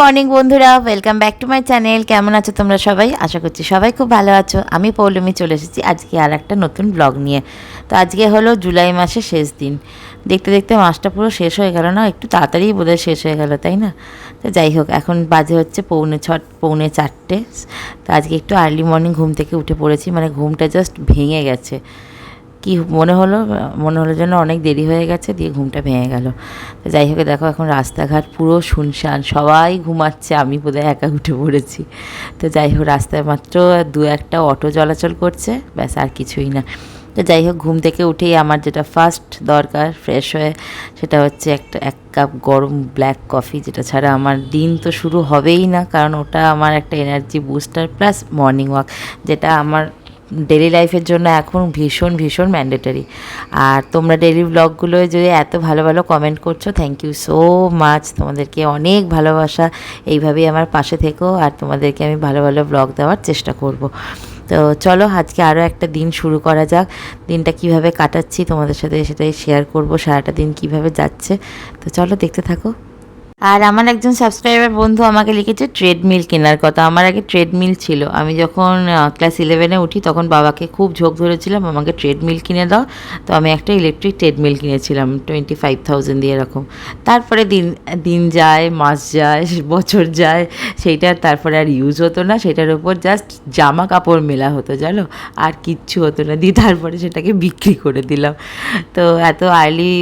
Morning বন্ধুরা welcome back to my channel কেমন আছো তোমরা সবাই? আশা করছি সবাই খুব ভালো আছো। আমি পৌলমি চলে এসেছি আজকে আর একটা নতুন ব্লগ নিয়ে। তো আজকে হলো জুলাই মাসের শেষ দিন। দেখতে দেখতে মাসটা পুরো শেষ হয়ে গেল না, একটু তাড়াতাড়ি বোধহয় শেষ হয়ে গেল, তাই না? তো যাই হোক, এখন বাজে হচ্ছে পৌনে ছ, পৌনে চারটে। তো আজকে একটু আর্লি মর্নিং ঘুম থেকে উঠে পড়েছি মানে ঘুমটা জাস্ট ভেঙে গেছে। কি মনে হলো? মনে হলো যেন অনেক দেরি হয়ে গেছে, দিয়ে ঘুমটা ভেঙে গেল। তো যাই হোক, দেখো এখন রাস্তাঘাট পুরো শুনশান, সবাই ঘুমাচ্ছে, আমি বোধহয় একা উঠে পড়েছি। তো যাই হোক, রাস্তায় মাত্র দু একটা অটো চলাচল করছে, ব্যাস আর কিছুই না। তো যাই হোক, ঘুম থেকে উঠেই আমার যেটা ফার্স্ট দরকার ফ্রেশ হয়ে, সেটা হচ্ছে একটা, এক কাপ গরম ব্ল্যাক কফি যেটা ছাড়া আমার দিন তো শুরু হবেই না, কারণ ওটা আমার একটা energy booster plus morning walk যেটা আমার ডেলি লাইফের জন্য এখন ভীষণ ভীষণ ম্যান্ডেটারি আর তোমরা ডেলি ব্লগগুলোয় যদি এত ভালো ভালো কমেন্ট করছ থ্যাংক ইউ সো মাচ তোমাদেরকে অনেক ভালোবাসা। এইভাবেই আমার পাশে থেকো আর তোমাদেরকে আমি ভালো ভালো ব্লগ দেওয়ার চেষ্টা করব। তো চলো, আজকে আরও একটা দিন শুরু করা যাক। দিনটা কীভাবে কাটাচ্ছি তোমাদের সাথে সেটাই শেয়ার করব। সারাটা দিন কীভাবে যাচ্ছে। তো চলো, দেখতে থাকো। আর আমার একজন সাবস্ক্রাইবার বন্ধু আমাকে লিখেছে ট্রেডমিল কেনার কথা। আমার আগে ট্রেডমিল ছিল। আমি যখন ক্লাস ইলেভেনে উঠি, তখন বাবাকে খুব ঝোঁক ধরেছিলাম, আমাকে ট্রেডমিল কিনে দাও। তো আমি একটা ইলেকট্রিক ট্রেডমিল কিনেছিলাম টোয়েন্টি ফাইভ থাউজেন্ড দিয়ে এরকম। তারপরে দিন দিন যায়, মাস যায়, বছর যায় সেইটার তারপরে আর ইউজ হতো না। সেটার উপর জাস্ট জামা কাপড় মেলা হতো, জানো? আর কিচ্ছু হতো না। দিয়ে তারপরে সেটাকে বিক্রি করে দিলাম। তো এত আর্লি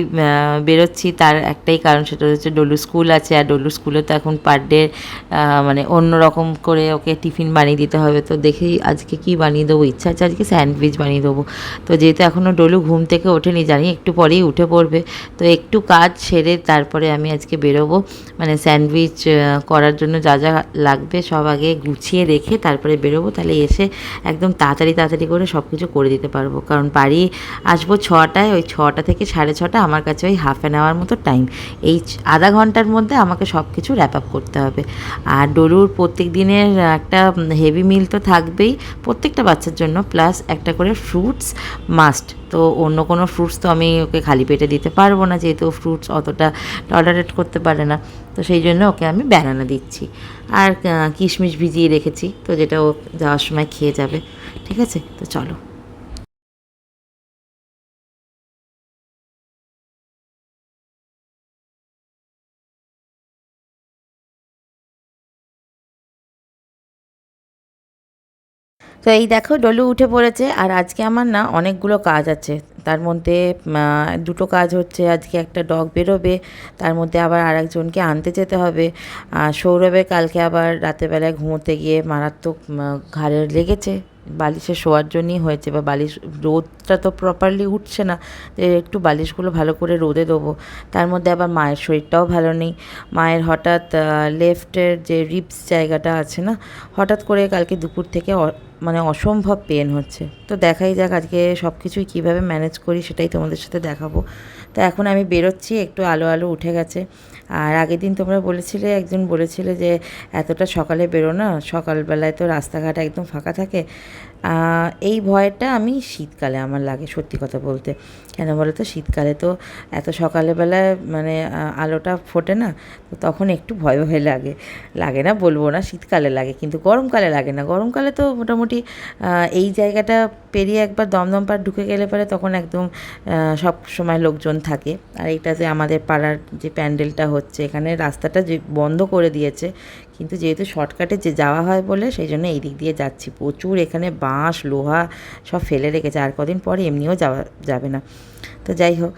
বেরোচ্ছি, তার একটাই কারণ সেটা হচ্ছে ডলু স্কুল আছে। আর ডলু স্কুলে তো এখন পার ডে মানে অন্য রকম করে ওকে টিফিন বানিয়ে দিতে হবে। তো দেখেই আজকে কি বানিয়ে দেবো? ইচ্ছা আছে আজকে স্যান্ডউইচ বানিয়ে দেবো। তো যেহেতু এখনও ডলু ঘুম থেকে ওঠেনি, জানি একটু পরেই উঠে পড়বে। তো একটু কাজ সেরে তারপরে আমি আজকে বেরোবো। মানে স্যান্ডউইচ করার জন্য যা যা লাগবে সব আগে গুছিয়ে রেখে তারপরে বেরোবো। তাহলে এসে একদম তাড়াতাড়ি তাড়াতাড়ি করে সব কিছু করে দিতে পারব। কারণ বাড়ি আসব ছটায়, ওই ছটা থেকে সাড়ে ছটা আমার কাছে ওই হাফ অ্যান আওয়ার মতো টাইম এই আধা ঘণ্টার মধ্যে আমাকে সব কিছু র্যাপ আপ করতে হবে। আর ডলুর প্রত্যেক দিনের একটা হেভি মিল তো থাকবেই প্রত্যেকটা বাচ্চার জন্য প্লাস একটা করে ফ্রুটস মাস্ট তো অন্য কোনো ফ্রুটস তো আমি ওকে খালি পেটে দিতে পারব না, যেহেতু ফ্রুটস অতটা টলারেট করতে পারে না। তো সেই জন্য ওকে আমি ব্যানানা দিচ্ছি। আর কিশমিশ ভিজিয়ে রেখেছি, তো যেটা ও যাওয়ার সময় খেয়ে যাবে। ঠিক আছে? তো চলো। তো এই দেখো ডলু উঠে পড়েছে, আর আজকে আমার না অনেকগুলো কাজ আছে। তার মধ্যে দুটো কাজ হচ্ছে আজকে একটা ডগ বেরোবে, তার মধ্যে আবার আরেকজনকে আনতে যেতে হবে। সৌরভের কালকে আবার রাতেরবেলায় ঘুমোতে গিয়ে মারাত্মক ঘাড়ে লেগেছে। বালিশে শোয়ার জন্যই হয়েছে, বা বালিশ, রোদটা তো প্রপারলি উঠছে না একটু বালিশগুলো ভালো করে রোদে দেবো। তার মধ্যে আবার মায়ের শরীরটাও ভালো নেই। মায়ের হঠাৎ লেফটের যে রিপস জায়গাটা আছে না, হঠাৎ করে কালকে দুপুর থেকে মানে অসম্ভব পেন হচ্ছে। তো দেখাই যাক আজকে সব কিছুই কীভাবে ম্যানেজ করি সেটাই তোমাদের সাথে দেখাবো। তো এখন আমি বেরোচ্ছি, একটু আলো আলো উঠে গেছে। আর আগের দিন তোমরা বলেছিলে, একজন বলেছিলে যে, এতটা সকালে বেরো না, সকালবেলায় তো রাস্তাঘাট একদম ফাঁকা থাকে। এই ভয়টা আমি শীতকালে আমার লাগে সত্যি কথা বলতে। কেন বলো তো? শীতকালে তো এত সকালবেলায় মানে আলোটা ফোটে না, তো তখন একটু ভয় ভয় লাগে। লাগে না বলব না, শীতকালে লাগে, কিন্তু গরমকালে লাগে না। গরমকালে তো মোটামুটি এই জায়গাটা পেরিয়ে একবার দমদম পার ঢুকে গেলে পরে তখন একদম সব সময় লোকজন থাকে। আর এইটাতে আমাদের পাড়ার যে প্যান্ডেলটা হচ্ছে। এখানে রাস্তাটা যে বন্ধ করে দিয়েছে, কিন্তু যেহেতু শর্টকাটে যে যাওয়া হয় বলে, সেই জন্য এই দিক দিয়ে যাচ্ছি। প্রচুর এখানে বাঁশ, লোহা সব ফেলে রেখেছে, আর কদিন পরে এমনিও যাওয়া যাবে না। তো যাই হোক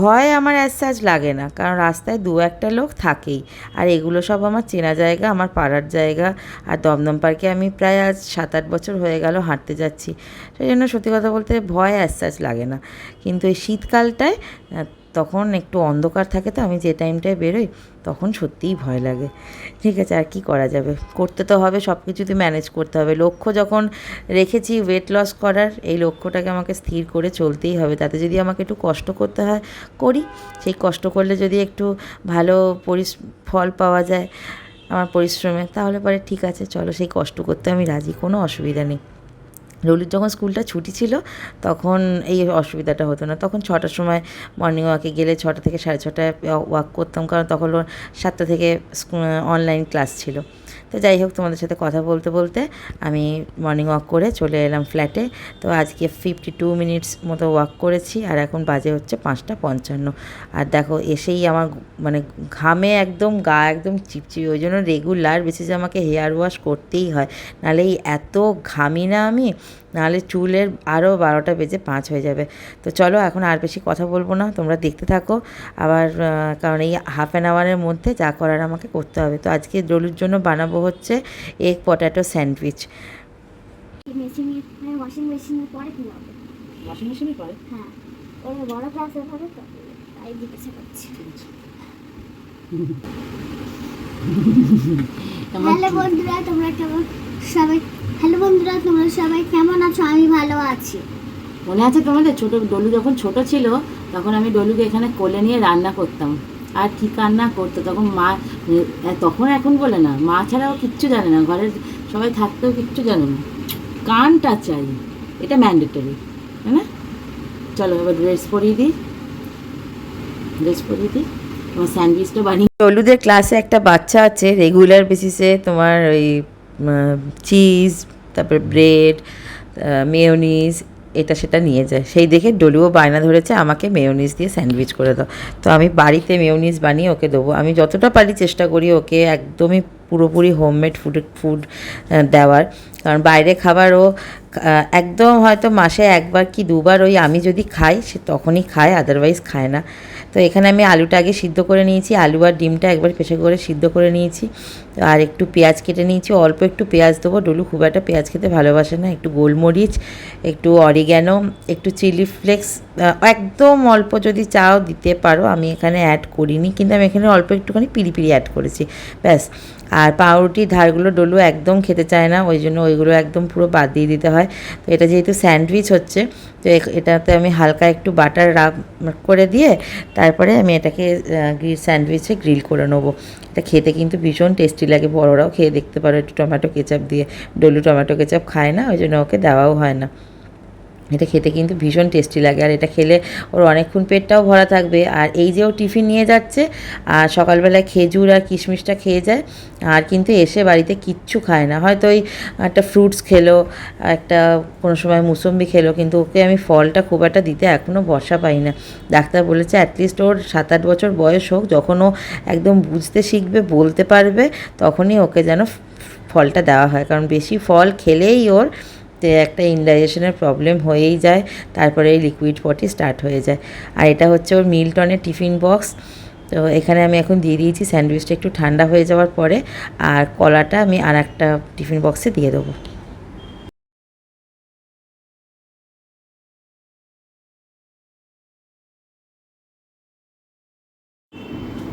ভয় আমার অ্যাজ সাজ লাগে না, কারণ রাস্তায় দু একটা লোক থাকেই। আর এগুলো সব আমার চেনা জায়গা, আমার পাড়ার জায়গা। আর দমদম পার্কে আমি প্রায় আজ সাত আট বছর হয়ে গেল হাঁটতে যাচ্ছি। সেই জন্য সত্যি কথা বলতে ভয় অ্যাজ সাজ লাগে না। কিন্তু এই শীতকালটায় তখন একটু অন্ধকার থাকে তো আমি যে টাইমটায় বেরোই, তখন সত্যিই ভয় লাগে। ঠিক আছে, আর কি করা যাবে? করতে তো হবে সব কিছুতে ম্যানেজ করতে হবে। লক্ষ্য যখন রেখেছি ওয়েট লস করার, এই লক্ষ্যটাকে আমাকে স্থির করে চলতেই হবে। তাতে যদি আমাকে একটু কষ্ট করতে হয়, করি। সেই কষ্ট করলে যদি একটু ভালো পরিস, ফল পাওয়া যায় আমার পরিশ্রমে, তাহলে পরে ঠিক আছে, চলো সেই কষ্ট করতে আমি রাজি, কোনো অসুবিধা নেই। রুলির যখন স্কুলটা ছুটি ছিল, তখন এই অসুবিধাটা হতো না। তখন ছটার সময় মর্নিং ওয়াকে গেলে ছটা থেকে সাড়ে ছটায় ওয়াক করতাম, কারণ তখন সাতটা থেকে অনলাইন ক্লাস ছিল। তো যাই হোক, তোমাদের সাথে কথা বলতে বলতে আমি মর্নিং ওয়াক করে চলে এলাম ফ্ল্যাটে তো আজকে ফিফটি টু মিনিটস মতো ওয়াক করেছি আর এখন বাজে হচ্ছে পাঁচটা পঞ্চান্ন। আর দেখো, এসেই আমার মানে ঘামে একদম, গা একদম চিপচিপি, ওই জন্য রেগুলার বেসিসে আমাকে হেয়ার ওয়াশ করতেই হয়। নাহলে এই এত ঘামি না আমি নাহলে চুলের আরও বারোটা বেজে পাঁচ হয়ে যাবে। তো চলো এখন আর বেশি কথা বলব না তোমরা দেখতে থাকো। আবার কারণ এই হাফ অ্যান আওয়ারের মধ্যে যা করার আমাকে করতে হবে। তো আজকে ডলুর জন্য বানাবো হচ্ছে এগ পটাটো স্যান্ডউইচ ওয়াশিং মেশিনে পরে কি হবে ওয়াশিং মেশিনে করে হ্যাঁ ওর বড় ক্লাসে পড়ে তো তাই জিজ্ঞাসা করছি। হ্যালো বন্ধুরা তোমরা কেমন? সবাই হ্যালো বন্ধুরা তোমরা সবাই কেমন আছো? আমি ভালো আছি। মনে আছে তোমাদের? ছোট ডলু যখন ছোট ছিল তখন আমি ডলুকে এখানে কোলে নিয়ে রান্না করতাম। আর কি কান্না করতো তখন মা তখন এখন বলে না মা ছাড়াও কিচ্ছু জানে না ঘরের সবাই থাকতেও কিচ্ছু জানে না। কানটা চাই এটা ম্যান্ডেটরি না? চলো এবার ড্রেস পরিয়ে দিই। ড্রেস পরিয়ে দিই। তোমার স্যান্ডউইচটা বানিয়ে টলুদের ক্লাসে একটা বাচ্চা আছে রেগুলার বেসিসে তোমার ওই চিজ তারপর ব্রেড মেয়োনিজ এটা সেটা নিয়ে যায়। সেই দেখে ডলুও বায়না ধরেছে, আমাকে মেয়োনিজ দিয়ে স্যান্ডউইচ করে দাও। তো আমি বাড়িতে মেয়োনিজ বানিয়ে ওকে দেবো। আমি যতটা পারি চেষ্টা করি ওকে একদমই পুরোপুরি হোমমেড ফুড ফুড দেওয়ার। কারণ বাইরে খাবারও একদম হয়তো মাসে একবার কি দুবার ওই আমি যদি খাই, সে তখনই খায় আদারওয়াইজ খায় না। তো এখানে আমি আলুটা আগে সিদ্ধ করে নিয়েছি, আলু আর ডিমটা একবার প্রেশার করে সিদ্ধ করে নিয়েছি। আর একটু পেঁয়াজ কেটে নিয়েছি, অল্প একটু পেঁয়াজ দেবো। ডলু খুব একটা পেঁয়াজ খেতে ভালোবাসে না, একটু গোলমরিচ, একটু অরিগ্যানো, একটু চিলি ফ্লেক্স একদম অল্প যদি চাও দিতে পারো। আমি এখানে অ্যাড করিনি, কিন্তু আমি এখানে অল্প একটুখানি পিড়ি পিড়ি অ্যাড করেছি। ব্যাস। আর পাউরুটির ধারগুলো ডলু একদম খেতে চায় না, ওই জন্য ওইগুলো একদম পুরো বাদ দিয়ে দিতে হয়। তো এটা যেহেতু স্যান্ডউইচ হচ্ছে, তো এটাতে আমি হালকা একটু বাটার রাব, করে দিয়ে তারপরে আমি এটাকে স্যান্ডউইচে গ্রিল করে নেব। এটা খেতে কিন্তু ভীষণ টেস্টি লাগে, বড়রাও খেয়ে দেখতে পারো, একটু টমেটো কেচাপ দিয়ে। ডলু টমেটো কেচাপ খায় না, ওই জন্য ওকে দেওয়াও হয় না। এটা খেতে কিন্তু ভীষণ টেস্টি লাগে। আর এটা খেলে ওর অনেকক্ষণ পেটটাও ভরা থাকবে। আর এই যে ও টিফিন নিয়ে যাচ্ছে, আর সকালবেলায় খেজুর আর কিশমিশটা খেয়ে যায়, আর কিন্তু এসে বাড়িতে কিচ্ছু খায় না। হয়তো ওই একটা ফ্রুটস খেলো, একটা কোনো সময় মুসম্বি খেলো, কিন্তু ওকে আমি ফলটা খুব একটা দিতে এখনও ভরসা পাই না। ডাক্তার বলেছে অ্যাটলিস্ট ওর সাত আট বছর বয়স হোক, যখন ও একদম বুঝতে শিখবে, বলতে পারবে, তখনই ওকে যেন ফলটা দেওয়া হয়। কারণ বেশি ফল খেলেই ওর তে একটা ইনডাইজেশনের প্রবলেম হয়েই যায়, তারপরে এই লিকুইড পটি স্টার্ট হয়ে যায়। আর এটা হচ্ছে ওর মিল্টনের টিফিন বক্স তো এখানে আমি এখন দিয়ে দিয়েছি স্যান্ডউইচটা একটু ঠান্ডা হয়ে যাওয়ার পরে, আর কলাটা আমি আর একটা টিফিন বক্সে দিয়ে দেবো।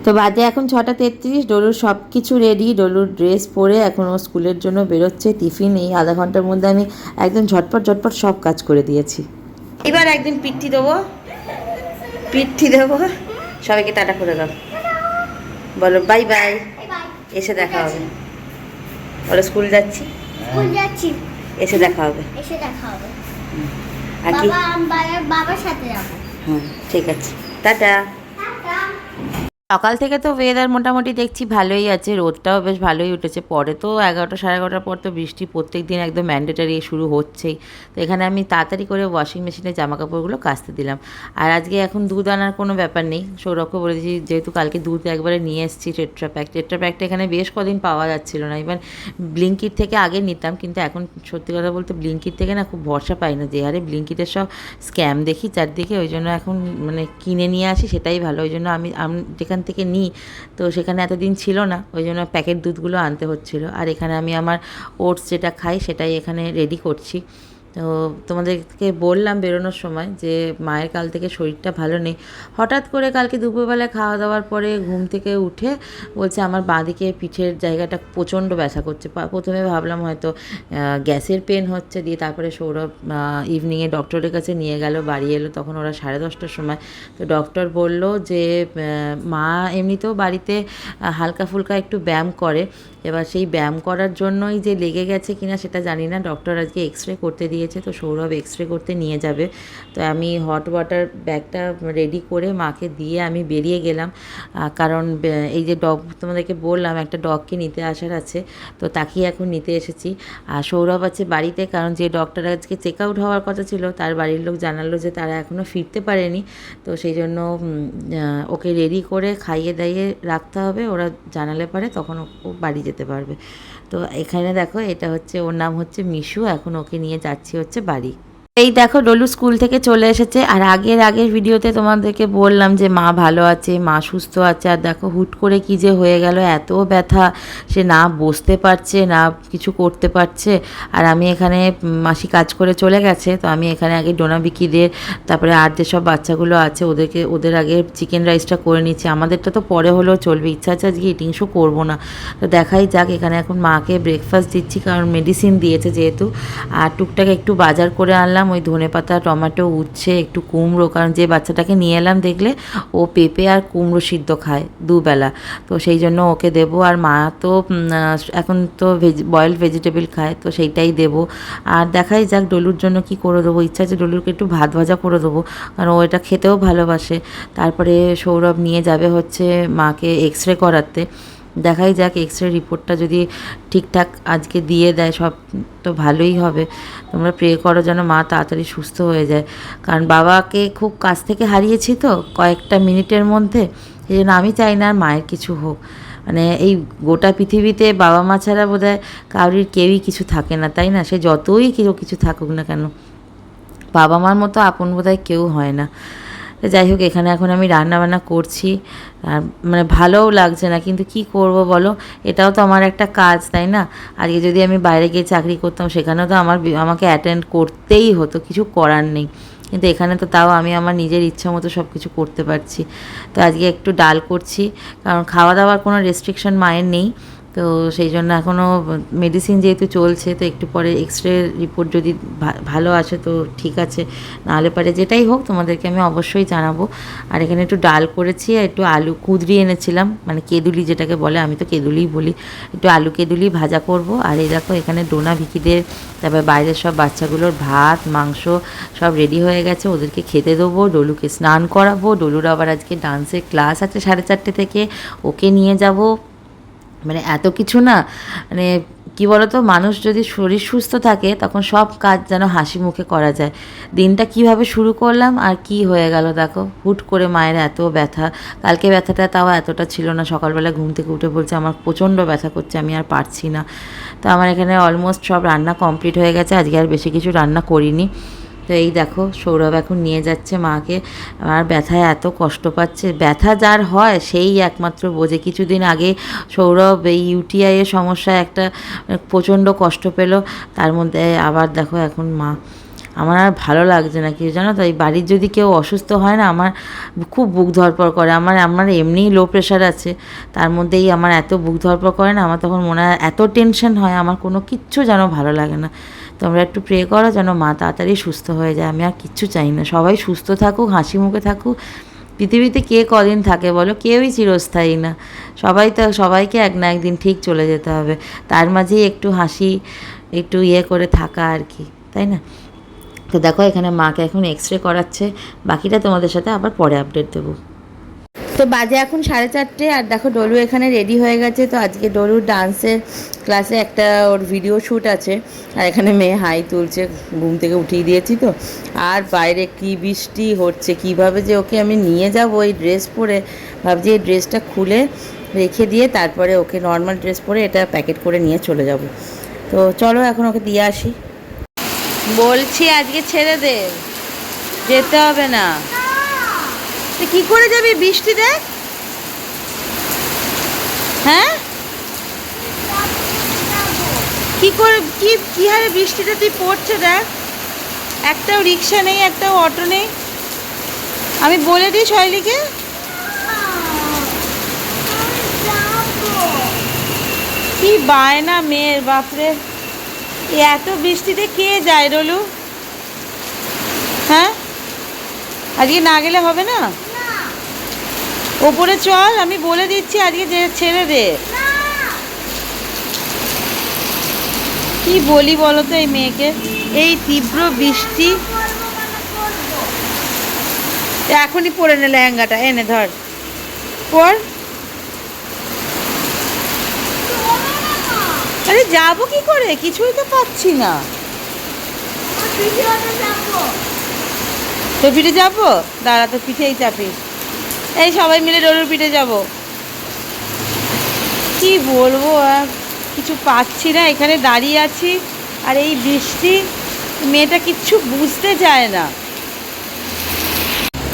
তো বাজে এখন ছটা তেত্রিশ ডলুর সব কিছু রেডি ডলুর ড্রেস পরে এখন ও স্কুলের জন্য বেরোচ্ছে টিফিন এই আধা ঘণ্টার মধ্যে আমি একদম ঝটপট ঝটপট সব কাজ করে দিয়েছি। এবার একদিন পিঠি দেবো। পিঠি দেবো। সবাইকে টাটা করে দাও। বলো বাই বাই এসে দেখা হবে। বলো স্কুল যাচ্ছি? স্কুল যাচ্ছি। এসে দেখা হবে। এসে দেখা হবে। আর কি? বাবা বাবার- বাবার সাথে যাব। হ্যাঁ ঠিক আছে। টাটা। সকাল থেকে তো ওয়েদার মোটামুটি দেখছি ভালোই আছে, রোদটাও বেশ ভালোই উঠেছে। পরে তো এগারোটা সাড়ে এগারোটার পর তো বৃষ্টি প্রত্যেক দিন একদম ম্যান্ডেটারি শুরু হচ্ছেই। তো এখানে আমি তাড়াতাড়ি করে ওয়াশিং মেশিনে জামা কাপড়গুলো কাচতে দিলাম। আর আজকে এখন দুধ আনার কোনো ব্যাপার নেই। সৌরভকে বলে দিয়েছি, যেহেতু কালকে দুধ একবারে নিয়ে এসেছি টেট্রা প্যাক টেট্রা প্যাকটা এখানে বেশ কদিন পাওয়া যাচ্ছিল না। ইভেন ব্লিঙ্কিট থেকে আগে নিতাম, কিন্তু এখন সত্যি কথা বলতে ব্লিঙ্কিট থেকে না খুব ভরসা পাই না যে হারে ব্লিঙ্কিটের সব স্ক্যাম দেখি চারদিকে, ওই জন্য এখন মানে কিনে নিয়ে আসি, সেটাই ভালো। ওই জন্য আমি যেখান থেকে নিই। তো সেখানে এতদিন ছিল না, ওই জন্য প্যাকেট দুধগুলো আনতে হচ্ছিল। আর এখানে আমি আমার ওটস যেটা খাই সেটাই এখানে রেডি করছি। তো তোমাদেরকে বললাম বেরোনোর সময় যে মায়ের কাল থেকে শরীরটা ভালো নেই। হঠাৎ করে কালকে দুপুরবেলায় খাওয়া দাওয়ার পরে ঘুম থেকে উঠে বলছে আমার বাঁ দিকে পিঠের জায়গাটা প্রচণ্ড ব্যথা করছে। প্রথমে ভাবলাম হয়তো গ্যাসের পেন হচ্ছে দিয়ে তারপরে সৌরভ ইভিনিংয়ে ডক্টরের কাছে নিয়ে গেল, বাড়ি এলো তখন ওরা সাড়ে দশটার সময়। তো ডক্টর বলল যে মা এমনিতেও বাড়িতে হালকা ফুলকা একটু ব্যায়াম করে। এবার সেই ব্যায়াম করার জন্যই যে লেগে গেছে কিনা সেটা জানি না। ডক্টর আজকে এক্স রে করতে দিয়ে দিয়েছে তো সৌরভ এক্স রে করতে নিয়ে যাবে। তো আমি হট ওয়াটার ব্যাগটা রেডি করে মাকে দিয়ে আমি বেরিয়ে গেলাম। কারণ এই যে ডগ তোমাদেরকে বললাম, একটা ডগকে নিতে আসার আছে। তো তাকেই এখন নিতে এসেছি। আর সৌরভ আছে বাড়িতে, কারণ যে ডগটার আজকে চেক আউট হওয়ার কথা ছিল, তার বাড়ির লোক জানালো যে তারা এখনও ফিরতে পারেনি। তো সেই জন্য ওকে রেডি করে খাইয়ে দাইয়ে রাখতে হবে। ওরা জানালে পারে, তখন ও- ও বাড়ি যেতে পারবে। তো এখানে দেখো, এটা হচ্ছে, ওর নাম হচ্ছে মিশু। এখন ওকে নিয়ে যাচ্ছি। হচ্ছে বাড়ি। এই দেখো ডলু স্কুল থেকে চলে এসেছে আর আগের আগের ভিডিওতে তোমাদেরকে বললাম যে মা ভালো আছে, মা সুস্থ আছে আর দেখো হুট করে কি যে হয়ে গেল, এত ব্যথা, সে না বসতে পারছে, না কিছু করতে পারছে আর আমি এখানে মাসি কাজ করে চলে গেছে, তো আমি এখানে আগে ডোনা বিকিদের তারপরে আর যেসব বাচ্চাগুলো আছে ওদেরকে, ওদের আগে চিকেন রাইসটা করে নিচ্ছি। আমাদেরটা তো পরে হলেও চলবে, ইচ্ছা আছে আজকে ইটিং শো করব না। তো দেখাই যাক, এখানে এখন মাকে ব্রেকফাস্ট দিচ্ছি কারণ মেডিসিন দিয়েছে যেহেতু। আর টুকটাক একটু বাজার করে আনলাম ওই ধনেপাতা টমেটো, উচ্ছে, একটু কুমড়ো, কারণ যে বাচ্চাটাকে নিয়ে এলাম দেখলে ও পেঁপে আর কুমড়ো সিদ্ধ খায় দুবেলা। তো সেই জন্য ওকে দেবো। আর মা তো এখন তো ভেজ বয়েলড ভেজিটেবল খায়, তো সেইটাই দেবো। আর দেখাই যাক ডলুর জন্য কি করে দেবো। ইচ্ছা আছে ডলুরকে একটু ভাত ভাজা করে দেবো, কারণ ও এটা খেতেও ভালোবাসে। তারপরে সৌরভ নিয়ে যাবে হচ্ছে মাকে এক্স রে করাতে। দেখাই যাক এক্স রে রিপোর্টটা যদি ঠিকঠাক আজকে দিয়ে দেয়, সব তো ভালোই হবে। তোমরা প্রে করো যেন মা তাড়াতাড়ি সুস্থ হয়ে যায়। কারণ বাবাকে খুব কাছ থেকে হারিয়েছি তো কয়েকটা মিনিটের মধ্যে সেই জন্য আমি চাই না আর মায়ের কিছু হোক। মানে এই গোটা পৃথিবীতে বাবা মা ছাড়া বোধ হয় কারোর কেউই কিছু থাকে না, তাই না? সে যতই কেউ কিছু থাকুক না কেন, বাবা মার মতো আপন বোধহয় কেউ হয় না। যাই হোক, এখানে এখন আমি রান্না বান্না করছি। আর মানে ভালোও লাগছে না, কিন্তু কি করব বলো? এটাও তো আমার একটা কাজ, তাই না? আজকে যদি আমি বাইরে গিয়ে চাকরি করতাম, সেখানেও তো আমার আমাকে অ্যাটেন্ড করতেই হতো, কিছু করার নেই। কিন্তু এখানে তো তাও আমি আমার নিজের ইচ্ছা মতো সব কিছু করতে পারছি। তো আজকে একটু ডাল করছি, কারণ খাওয়া দাওয়ার কোনো রেস্ট্রিকশন মায়ের নেই। তো সেই জন্য এখনও মেডিসিন যেহেতু চলছে, তো একটু পরে এক্স রে রিপোর্ট যদি ভালো আসে তো ঠিক আছে। নাহলে পারে যেটাই হোক তোমাদেরকে আমি অবশ্যই জানাব। আর এখানে একটু ডাল করেছি, আর একটু আলু কুদরি এনেছিলাম মানে কেদুলি যেটাকে বলে, আমি তো কেদুলিই বলি। একটু আলু কেদুলি ভাজা করব, আর এই দেখো এখানে ডোনা ভিকিদের, তারপর বাইরের সব বাচ্চাগুলোর ভাত, মাংস সব রেডি হয়ে গেছে, ওদেরকে খেতে দেবো, ডলুকে স্নান করাবো, ডলুর আবার আজকে ডান্সের ক্লাস আছে সাড়ে চারটে থেকে, ওকে নিয়ে যাব। মানে এত কিছু না মানে কি বলতো, মানুষ যদি শরীর সুস্থ থাকে, তখন সব কাজ যেন হাসি মুখে করা যায়। দিনটা কীভাবে শুরু করলাম আর কি হয়ে গেল দেখো। হুট করে মায়ের এত ব্যথা। কালকে ব্যথাটা তাও এতটা ছিল না। সকালবেলা ঘুম থেকে উঠে বলছে, আমার প্রচণ্ড ব্যথা করছে, আমি আর পারছি না। তো আমার এখানে অলমোস্ট সব রান্না কমপ্লিট হয়ে গেছে। আজকে আর বেশি কিছু রান্না করিনি। তো এই দেখো, সৌরভ এখন নিয়ে যাচ্ছে মাকে। আর ব্যথায় এত কষ্ট পাচ্ছে। ব্যথা যার হয়, সেই একমাত্র বোঝে। কিছুদিন আগে সৌরভ এই ইউটিআইয়ের এর সমস্যায় একটা প্রচণ্ড কষ্ট পেল। তার মধ্যে আবার দেখো এখন মা। আমার আর ভালো লাগছে না কিছু জানো তো? এই বাড়ির যদি কেউ অসুস্থ হয় না, আমার খুব বুক ধরপড় করে। আমার আমার এমনিই লো প্রেশার আছে। তার মধ্যেই আমার এত বুক ধরপড় করে না, আমার তখন মনে হয় এত টেনশন হয়, আমার কোনো কিচ্ছু যেন ভালো লাগে না। তোমরা একটু প্রে করো যেন মা তাড়াতাড়ি সুস্থ হয়ে যায়। আমি আর কিচ্ছু চাই না। সবাই সুস্থ থাকুক, হাসি মুখে থাকুক। পৃথিবীতে কে কদিন থাকে বলো? কেউই চিরস্থায়ী না। সবাই তো, সবাইকে এক না একদিন ঠিক চলে যেতে হবে। তার মাঝেই একটু হাসি, একটু ইয়ে করে থাকা আর কি, তাই না? তো দেখো এখানে মাকে এখন এক্স রে করাচ্ছে। বাকিটা তোমাদের সাথে আবার পরে আপডেট দেবো। তো বাজে এখন সাড়ে চারটে আর দেখো ডলু এখানে রেডি হয়ে গেছে, তো আজকে ডলুর ডান্সের ক্লাসে একটা ওর ভিডিও শ্যুট আছে, আর এখানে মেয়ে হাই তুলছে, ঘুম থেকে উঠিয়ে দিয়েছি তো। আর বাইরে কি বৃষ্টি হচ্ছে, কীভাবে যে ওকে আমি নিয়ে যাব ওই ড্রেস পরে, ভাবছি এই ড্রেসটা খুলে রেখে দিয়ে তারপরে ওকে নর্মাল ড্রেস পরে এটা প্যাকেট করে নিয়ে চলে যাব। তো চলো এখন ওকে দিয়ে আসি। বলছি আজকে ছেড়ে দে, যেতে হবে না। তুই কি করে যাবি বৃষ্টি দেখ? হ্যাঁ? কি করে, কি কি হারে বৃষ্টিটা তুই পড়ছে দেখ? একটাও রিক্সা নেই, একটাও অটো নেই। আমি বলে দিই শৈলীকে। কি বায়না মেয়ের, বাপরে। এত বৃষ্টিতে কে যায় রলু? হ্যাঁ? আজকে না গেলে হবে না? ওপরে চল, আমি বলে দিচ্ছি আজকে যে ছেড়ে দে। কি বলি বলো তো এই মেয়েকে? এই তীব্র বৃষ্টি। এখনই পরে নে লেহেঙ্গাটা, এনে ধর। পর। আরে যাব কি করে? কিছুই তো পাচ্ছি না। তো পিঠে যাব? দাঁড়া তো পিঠেই চাপি। এই সবাই মিলে ডোলুর পিঠে যাব। কি বলব কিছু পাচ্ছি না, এখানে দাঁড়িয়ে আছি। আর এই বৃষ্টি, মেয়েটা কিচ্ছু বুঝতে চায় না।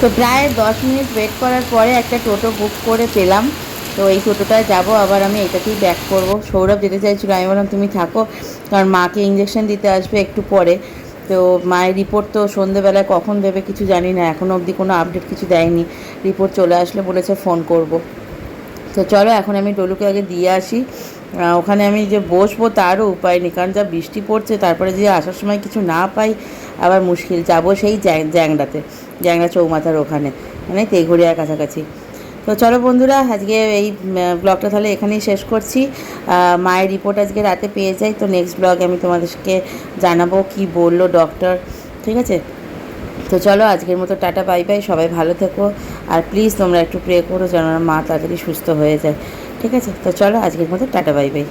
তো প্রায় দশ মিনিট ওয়েট করার পরে একটা টোটো বুক করে পেলাম। তো এই টোটোটায় যাব, আবার আমি এটাতেই ব্যাক করব। সৌরভ যেতে চাইছিল, আমি বললাম, তুমি থাকো। কারণ মাকে ইঞ্জেকশন দিতে আসবে একটু পরে। তো মায়ের রিপোর্ট তো সন্ধেবেলায় কখন দেবে কিছু জানি না এখনও অবধি কোনো আপডেট কিছু দেয়নি। রিপোর্ট চলে আসলে বলেছে ফোন করব। তো চলো এখন আমি ডলুকে আগে দিয়ে আসি। ওখানে আমি যে বসবো তারও উপায় নেই, কারণ যা বৃষ্টি পড়ছে, তারপরে যে আসার সময় কিছু না পাই, আবার মুশকিল, যাব সেই জ্যাং- জ্যাংড়াতে। জ্যাংড়া চৌমাথার ওখানে মানে তেঘরিয়ার কাছাকাছি। তো চলো বন্ধুরা, আজকে এই ব্লগটা তাহলে এখানেই শেষ করছি। মায়ের রিপোর্ট আজকে রাতে পেয়ে যাই, তো নেক্সট ব্লগে আমি তোমাদেরকে জানাব কি বলল ডক্টর ঠিক আছে? তো চলো আজকের মতো টাটা বাই বাই সবাই ভালো থেকো। আর প্লিজ তোমরা একটু প্রে করো যেন মা তাড়াতাড়ি সুস্থ হয়ে যায়, ঠিক আছে? তো চলো আজকের মতো টাটা বাই বাই